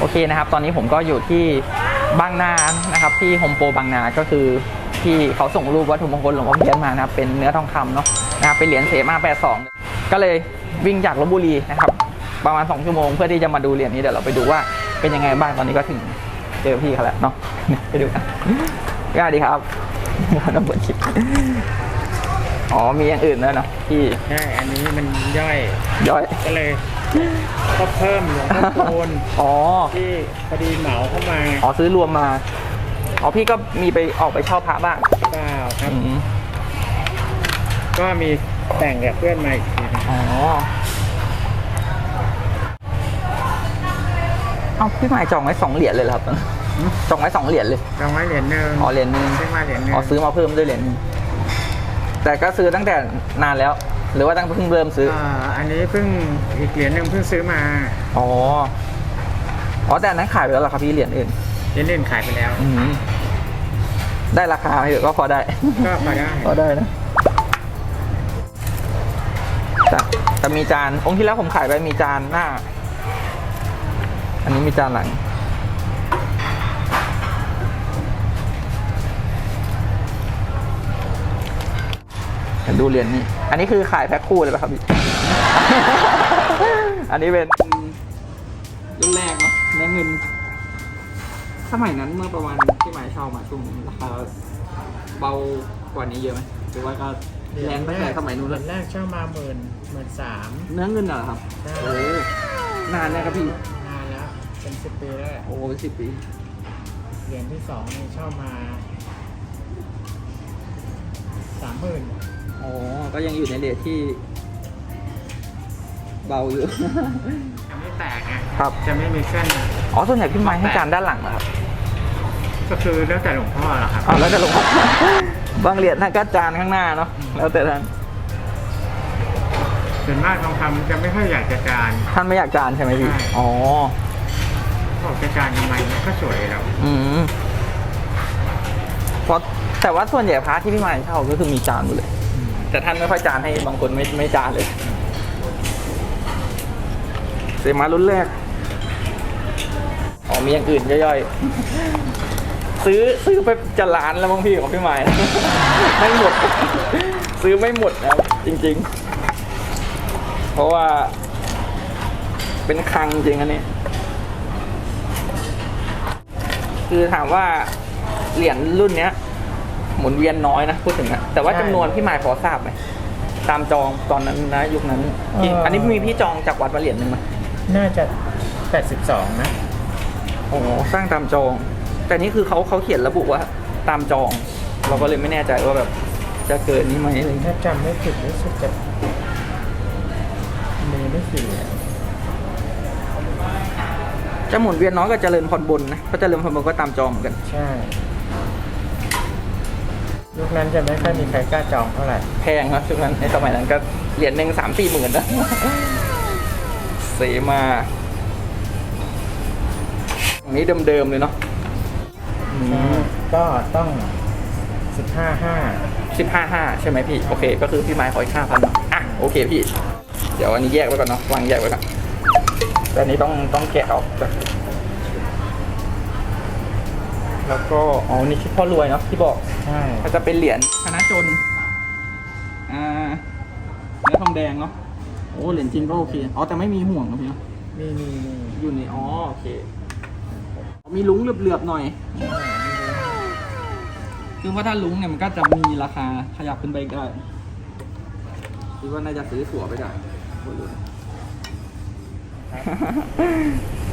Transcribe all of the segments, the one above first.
โอเคนะครับ ตอนนี้ผมก็อยู่ที่บางนานะครับ ที่โฮมโปรบางนาก็คือที่เขาส่งรูปวัตถุมงคลหลวงพ่อเพียนมานะครับเป็นเนื้อทองคำเนาะนะครับเป็นเหรียญเสมา 82 ก็เลยวิ่งจากลบบุรีนะครับ ประมาณ 2 ชั่วโมงเพื่อที่จะมาดูเหรียญนี้เดี๋ยวเราไปดูว่าเป็นยังไงบ้างตอนนี้ก็ถึงเจอพี่เขาแล้วเนาะไปดูกันสวัสดีครับต้องเปิดคลิป อ๋อมีอย่างอื่นด้วยเนาะพี่ใช่อันนี้มันย่อยย้อย ก็เลยก็เพิ่มหลวงพ่อคูณอ๋อ ที่พอดีเหมาเข้ามาไงอ๋อซื้อรวมมา อ๋อพี่ก็มีไปออกไปเช่าพระบ้างเปล่าครับ อืมก็มีแต่งกับเพื่อนมาอีกทีนึงอ๋อเอาพี่หมายจองไว้สองเหรียญเลยเหรอครับจองไว้สองเหรียญเลย จองไว้เหรียญหนึ่งอ๋อเหรียญหนึ่งซื้อมาเหรียญหนึ่งอ๋อซื้อมาเพิ่มด้วยเหรียญหนึ่ง แต่ก็ซื้อตั้งแต่นานแล้ว หรือว่าตั้งเพิ่งเริ่มซื้อ อ่าอันนี้เพิ่งอีกเหรียญหนึ่งเพิ่งซื้อมาอ๋อ อ๋อแต่อันนั้นขายไปแล้วเหรอครับพี่เหรียญอื่น เหรียญอื่นขายไปแล้ว อืมได้ราคาไหมเถอะก็พอได้ ก็พอได้พอได้นะแต่แต่มีจานองค์ที่แล้วผมขายไปมีจานหน้า อันนี้มีจานหลัง ดูเหรียญนี่ อันนี้คือขายแพ็คคู่เลยป่ะครับพี่ อันนี้เป็นรุ่นแรกเนาะเนื้อเงิน สมัยนั้นเมื่อประมาณที่หมายเช่ามาช่วงราคาเบากว่านี้เยอะไหมหรือว่าก็แรงตั้งแต่สมัยนู้นเหแล้รีวยญแรกเช่ามาหมื่นหมื่นสามเนื้อเงินเหรอครับใช่โอ้นานนะครับพี่ นานแล้วเป็นสิบปีแล้วแหละโอ้เป็นสิบปี เหรียญที่สองนี่เช่ามาสามหมื่น โอ้ก็ยังอยู่ในเรทที่ เบาอยู่ จะไม่แตกไงครับ จะไม่มีเส้น อ๋อส่วนใหญ่พี่ไม้ให้จานด้านหลังนะครับก็คือแล้วแต่หลวงพ่อแหละครับ อ๋อแล้วจะลงบางเหรียญท่านก็จานข้างหน้าเนาะแล้วแต่ท่านส่วนมากทองคำจะไม่ค่อยอยากจะจาน ท่านไม่อยากจานใช่ไหมพี่ใช่ อ๋อบอกจะจานทำไมมันก็สวยแล้ว อืมเพราะแต่ว่าส่วนใหญ่พระที่พี่ไม้เช่าก็คือมีจานหมดเลย แต่ท่านไม่ค่อยจานให้บางคนไม่ไม่จานเลยเสมารุ่นแรกอ๋อมีอย่างอื่นย่อยๆ ซื้อซื้อไปจะล้านแล้วบางพี่ของพี่ไม้ไม่หมด ซื้อไม่หมดนะครับจริง ๆ เพราะว่า เป็นคลังจริงอันนี้ คือถามว่าเหรียญรุ่นเนี้ย หมุนเวียนน้อยนะ พูดถึงนะแต่ว่าใช่ จำนวนพี่หมายพอทราบไหมตามจองตอนนั้นนะยุคนั้นที่เอ่ออั อันนี้มีพี่จองจากวัดมาเหรียญหนึ่งไหมน่าจะ 82 นะ โอ้โหสร้างตามจอง แต่นี่คือเขาเขาเขียนระบุว่าตามจอง เราก็เลยไม่แน่ใจว่าแบบจะเกินนี้ไหมอะไรเงี้ยถ้าจำไม่ผิดรู้สึกจะมีไม่สี่อะจะหมุนเวียนน้อยก็เจริญพรบนนะเพราะเจริญพรบนก็ตามจองเหมือนกัน ใช่ ยุคนั้นจะไม่ค่อยมีใครกล้าจองเท่าไหร่ แพงครับช่วงนั้นในสมัยนั้นก็เหรียญหนึ่งสามสี่หมื่นนะเสมาอันนี้เดิมๆเลยเนาะก็ต้อง15 5สิบห้าห้าใช่ไหมพี่ โอเค ก็คือพี่ไม้ขออีกห้าพันอะโอเคพี่ เดี๋ยวอันนี้แยกไว้ก่อนเนาะวางแยกไว้ก่อนแต่อันนี้ต้องต้องแกะออกจาก แล้วก็อ๋อนี่ชุดพ่อรวยเนาะที่บอกใช่ก็จะเป็นเหรียญคณะจนอ่าเนื้อทองแดงเนาะโอ้เหรียญจริงก็โอเคอ๋อแต่ไม่มีห่วงนะพี่เนาะมีมีมีอยู่ในอ๋อโอเค มีลุ้งเหลือบๆหน่อยคือว่าถ้าลุ้งเนี่ยมันก็จะมีราคาขยับขึ้นไปอีกได้คิดว่าน่าจะซื้อถั่วไปได้โอ้โห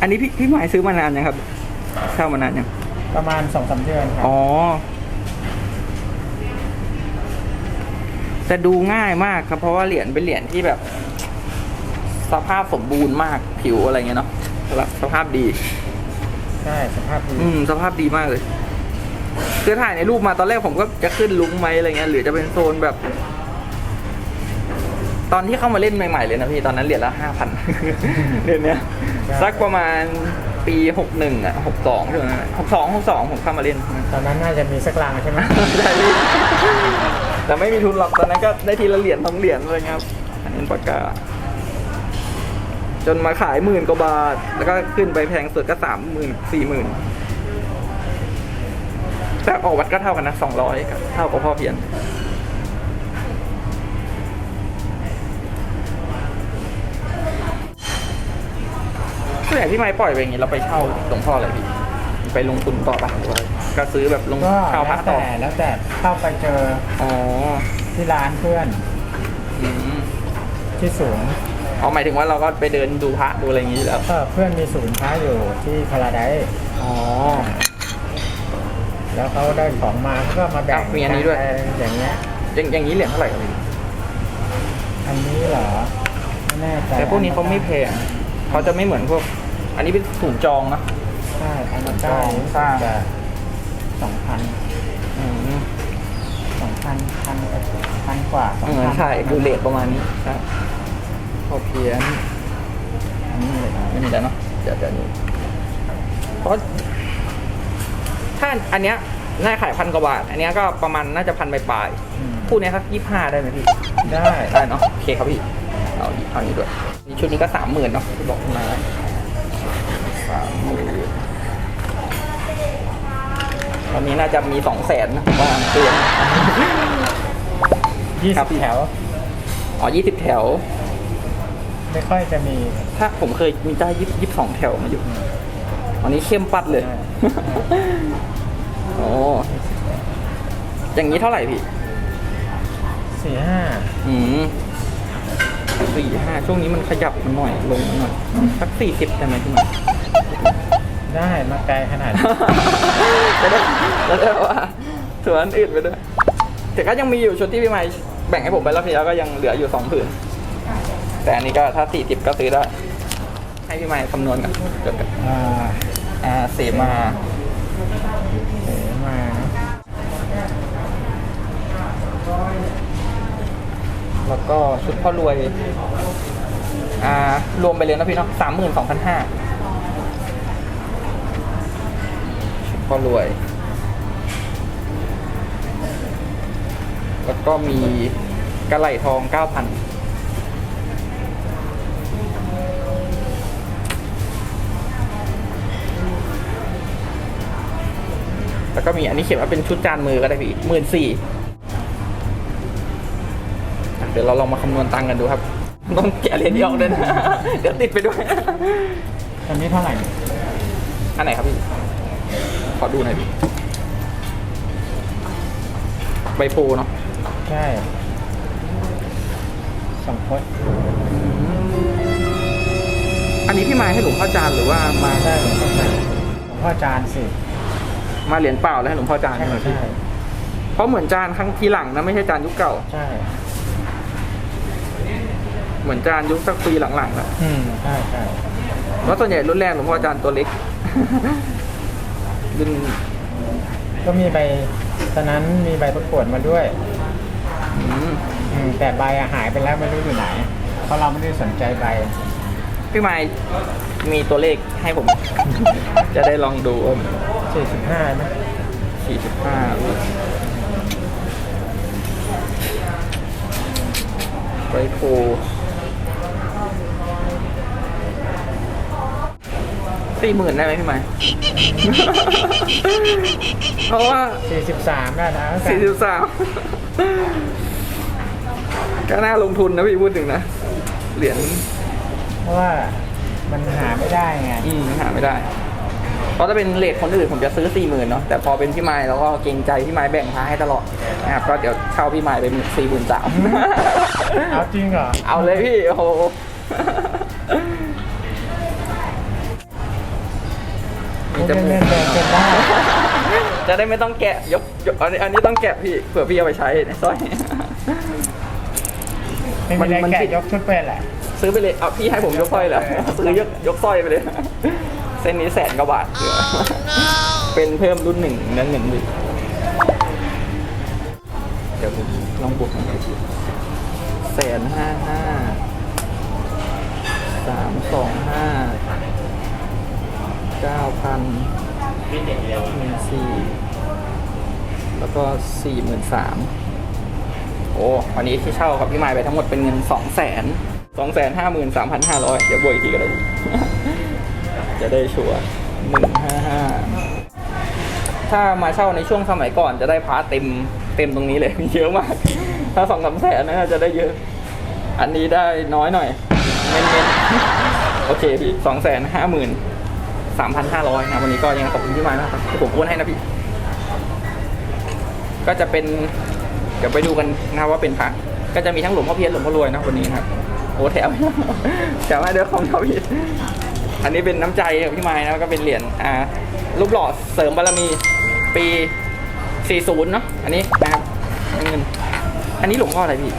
อันนี้พี่พี่หมายซื้อมานานยังครับเช่ามานานยัง ประมาณ2อสเดือนครับอ๋อ แต่ดูง่ายมากครับ เพราะว่าเหรียญเป็นเหรียญที่แบบ สภาพสมบูรณ์มากผิวอะไรเงี้ยเนาะสภาพดี ใช่สภาพดีอืม สภาพดีมากเลยคือถ่ายในรูปมาตอนแรกผมก็จะขึ้นลุงไหมอะไรเงี้ยหรือจะเป็นโซนแบบ ตอนที่เข้ามาเล่นใหม่ๆเลยนะพี่ตอนนั้นเหรียญละห้าพันเดือนเนี้ยสักประมาณ ปีหกหนึ่งอะหกสองใช่ไหมหกสองหกสองผมเข้ามาเล่น ตอนนั้นน่าจะมีสักลังใช่ไหมได้พี่แต่ไม่มีทุนหรอกตอนนั้นก็ได้ทีละเหรียญสองเหรียญอะไรเงี้ยครับอันนี้ปากกา จนมาขายหมื่นกว่าบาท แล้วก็ขึ้นไปแพงสุดก็สามหมื่นสี่หมื่นแต่ออกวัดก็เท่ากันนะสองร้อยเท่ากับพ่อเพียน วนใหญ่ที่ไม้ปล่อยไปอย่างนี้เราไปเช่าหลวงพ่ออะไรพี่ไปลงทุนต่อปะหรือว่าก็ซื้อแบบลงก็เช่าพแล้ระวต่อแต่แล้วแต่เข้าไปเจออ๋อที่ร้านเพื่อนอืมที่ศูนย์อ๋อหมายถึงว่าเราก็ไปเดินดูพระดูอะไรอย่างนี้อยู่แล้วก็เพื่อนมีศูนย์ค้าอยู่ที่พาราไดซ์อ๋อ แล้วเขาได้ของมาเขาก็มาแบ่งอ้าวมีอันนี้ด้วยกัอย่างเงี้ย อย่างอย่างนี้เหรียญเท่าไหร่ครับพี่อันนี้เหรอไม่แน่ใจแต่พวกนี้เขาไม่แพงเขาจะไม่เหมือนพวก อันนี้เป็นถุงจองนะใช่อันนี้จก็องสร้างจะสองพันอืมสองพันพันพันกว่าสองเออพันใช่ดูเลทประมาณนี้ใช่พอเพียนอันนี้เลยนะไม่มีแล้วเนาะเดี๋ยวเดี๋ยวนี้เพราะถ้าอันเนี้ยน่าขายพันกว่าบาท อันเนี้ยก็ประมาณน่าจะพันปลายอืมๆคู่เนี้ยครับยี่ห้าได้ไหมพี่ ได้ได้เนาะโอเคครับพี่ เอาอีกเอานี้ด้วยนี่ชุดนี้ก็สามหมื่นเนาะที่บอกมา สามหมื่นตอนนี้น่าจะมีสองแสนนะผมว่าเตือน ยี่ครัสิบบพี่แถว อ๋อยี่สิบแถว ไม่ค่อยจะมี ถ้าผมเคยมีได้ยี่สิบสองแถวมาอยู่ อันนี้เข้มปัดเลยใช่โอ้อย่างนี้เท่าไหร่พี่ สี่ห้าอืมสี่ห้าช่วงนี้มันขยับมันหน่อย ลงมาหน่อย สักสี่สิบได้ไหมพี่หน่อย ได้มาไกลขนาดนี้จะได้แล้วได้ว่าส่วนอันอื่นไปด้วยแต่ก็ยังมีอยู่ชุดที่พี่ไม้แบ่งให้ผมไปแล้วพี่แล้วก็ยังเหลืออยู่สองผืน แต่อันนี้ก็ถ้าสี่สิบก็ซื้อได้ ให้พี่ไม้คำนวณกันจดกันอ่าอ่าเสมาเอ๋มานะแล้วก็ชุดพ่อรวย อ่ารวมไปเลยนะพี่เนาะสามหมื่นสองพันห้า พ่อรวย แล้วก็มีกระไหล่ทองเก้าพันแล้วก็มีอันนี้เขียนว่าเป็นชุดจานมือก็ได้พี่หมื่นสี่เดี๋ยวเราลองมาคำนวณตังค์กันดูครับ ต้องแกะเหรียญที่ออกด้วยนะ เดี๋ยวติดไปด้วย อันนี้เท่าไหร่ อันไหนครับพี่ ขอดูหน่อยพี่ใบโพเนาะใช่สองพดอันนี้พี่มาให้หลวงพ่อจานหรือว่ามาได้หลวงพ่อจานหลวงพ่อจานสิมาเหรียญเปล่าแล้วให้หลวงพ่อจานใช่ใช่ไหมพี่ใช่เพราะเหมือนจานครั้งทีหลังนะไม่ใช่จานยุคเก่า ใช่ เหมือนจานยุคสักปีหลังๆอะอืมใช่ใช่เพราะส่วนใหญ่รุ่นแรกหลวงพ่อจานตัวเล็ก รุ่นก็มีใบตอนนั้นมีใบประกวดมาด้วยอืมอืมแต่ใบอะหายไปแล้วไม่รู้อยู่ไหน เพราะเราไม่ได้สนใจใบ พี่ไม้มีตัวเลขให้ผม จะได้ลองดูว่า45ไหมสี่สิบห้าไบโพ สี่หมื่นได้ไหมพี่ไม้ เพราะว่า43ได้แล้วกันสี่สิบสามก็น่าลงทุนนะพี่พูดถึงนะ เหรียญเพราะว่ามันหาไม่ได้ไงอืมหาไม่ได้ เพราะถ้าเป็นเลทคนอื่นผมจะซื้อสี่หมื่นเนาะแต่พอเป็นพี่ไม้แล้วก็เกรงใจพี่ไม้แบ่งพาให้ตลอดนะครับก็เดี๋ยวเช่าพี่ไม้เป็นสี่หมื่นสามเอาจริงเหรอ เอาเลยพี่โอ้โห พูดเล่นๆเดินเป็นได้จะได้ไม่ต้องแกะยกยกอันนี้อันนี้ต้องแกะพี่เผื่อพี่เอาไปใช้ในสร้อยไม่มีอะไรมันแกะผิดยกชุดเป็นแหละซื้อไปเลยเอาพี่ให้ผมยกสร้อยเหรอซื้อยกยกสร้อยไปเลย เส้นนี้แสนกว่าบาทเผื่อเป็นเพิ่มรุ่นหนึ่งเนื้อหนึ่งดิเดี๋ยวผมลองบวกหน่อยพี่แสนห้าห้าสามสองห้า เก้าพันหนึ่งสี่แล้วก็สี่หมื่นสามโอ้วันนี้ที่เช่ากับพี่ไม้ไปทั้งหมดเป็นเงินสองแสนสองแสนห้าหมื่นสามพันห้าร้อยเดี๋ยวบวกอีกทีก็ได้จะได้ชัวร์หนึ่งห้าห้าถ้ามาเช่าในช่วงสมัยก่อนจะได้พาร์เต็มเต็มตรงนี้เลยมีเยอะมาก ถ้าสองสามแสนน่าจะได้เยอะ อันนี้ได้น้อยหน่อยเน้นๆโอเคพี่สองแสนห้าหมื่น สามพันห้าร้อยนะวันนี้ก็ยังขอบคุณพี่ไม้มากครับที่ผมโอนให้นะพี่ ก็จะเป็น เดี๋ยวไปดูกันนะครับว่าเป็นพระก็จะมีทั้งหลวงพ่อเพียรหลวงพ่อรวยนะวันนี้นะครับโอ้แถมแถมมาด้วยของเขาพี่อันนี้เป็นน้ำใจของพี่ไม้นะก็เป็นเหรียญอ่ารูปหล่อเสริมบารมีปี 40 เนาะอันนี้นะครับเงินอันนี้หลวงพ่ออะไรพี่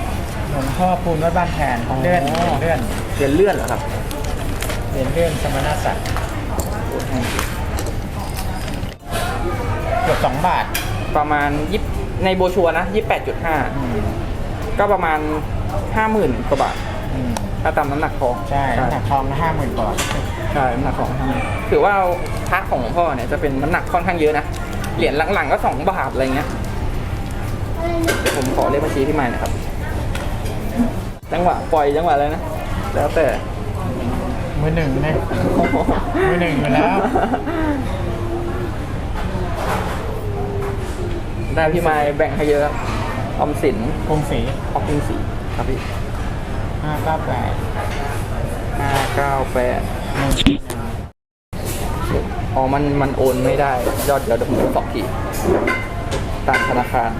หลวงพ่อปูนวัดบ้านแทนเลื่อนอ๋อเลื่อนเหรียญเลื่อนเหรอครับเหรียญเลื่อนสมณศักดิ์โอ้แพงจริง เกือบสองบาทประมาณยิบในโบรชัวร์นะยี่แปดจุดห้าอืมก็ประมาณห้าหมื่นกว่าบาทอืมถ้าตามน้ำหนักทองใช่น้ำหนักทองห้าหมื่นกว่าใช่น้ำหนักของทำถือว่าพระของหลวงพ่อเนี่ยจะเป็นน้ำหนักค่อนข้างเยอะนะเหรียญหลังๆก็สองบาทอะไรเงี้ยเดี๋ยวผมขอเลขบัญชีพี่ใหม่หนะครับจังหวะปล่อยจังหวะอะไรนะแล้วแต่ มือหนึ่งนะมือหนึ่งอยู่แล้ว ได้พี่ไม้แบ่งให้เยอะครับออมสินกรุงศรีออกกรุงศรีครับพี่ห้าเก้าแปดห้าเก้าแปดหนึ่งอ๋อมันมันโอนไม่ได้ ยอดเดี๋ยวเดี๋ยวผมดูสองทีต่างธนาคาร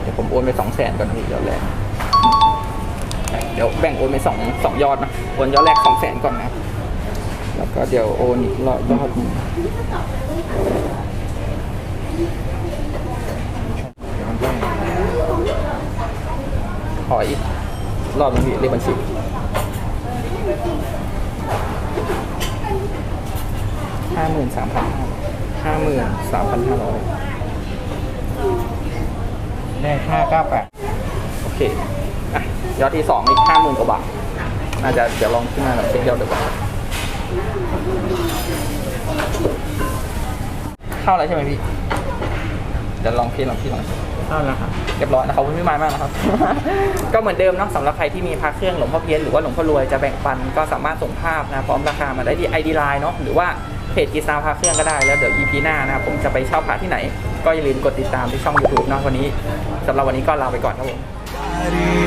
เดี๋ยวผมโอนไปสองแสนก่อนพี่เดี๋ยวแรก เดี๋ยวแบ่งโอนไปสองสองยอดนะโอนยอดแรกสองแสนก่อนนะครับแล้วก็เดี๋ยวโอนอีกรอบยอดหนึ่งขออีกรอบหนึงพี่เลขบัญชีห้าหมื่นสามพันห้าหมื่นสามพันห้าร้อยเลขห้าเก้าแปดโอเคอะ ยอดที่สองอีกห้าหมื่นกว่าบาทน่าจะเดี๋ยวลองขึ้นมาแบบเช็คยอดดูก่อนเข้าแล้วใช่ไหมพี่เดี๋ยวลองพี่ลองพี่ลองเท่าแล้วครับเรียบร้อยนะขอบคุณพี่ไม้มากนะครับ ก็เหมือนเดิมเนาะสำหรับใครที่มีพระเครื่องหลวงพ่อเพี้ยนหรือว่าหลวงพ่อรวยจะแบ่งปันก็สามารถส่งภาพนะพร้อมราคามาได้ที่ ID Line เนาะหรือว่าเพจกีซาวพระเครื่องก็ได้แล้วเดี๋ยว EP หน้านะครับผมจะไปเช่าพระที่ไหน ก็อย่าลืมกดติดตามที่ช่อง YouTube เนาะวันนี้สำหรับวันนี้ก็ลาไปก่อนครับผม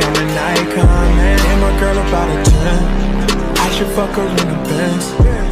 I'm an icon, man. And my girl about a 10. I should fuck her in the Benz.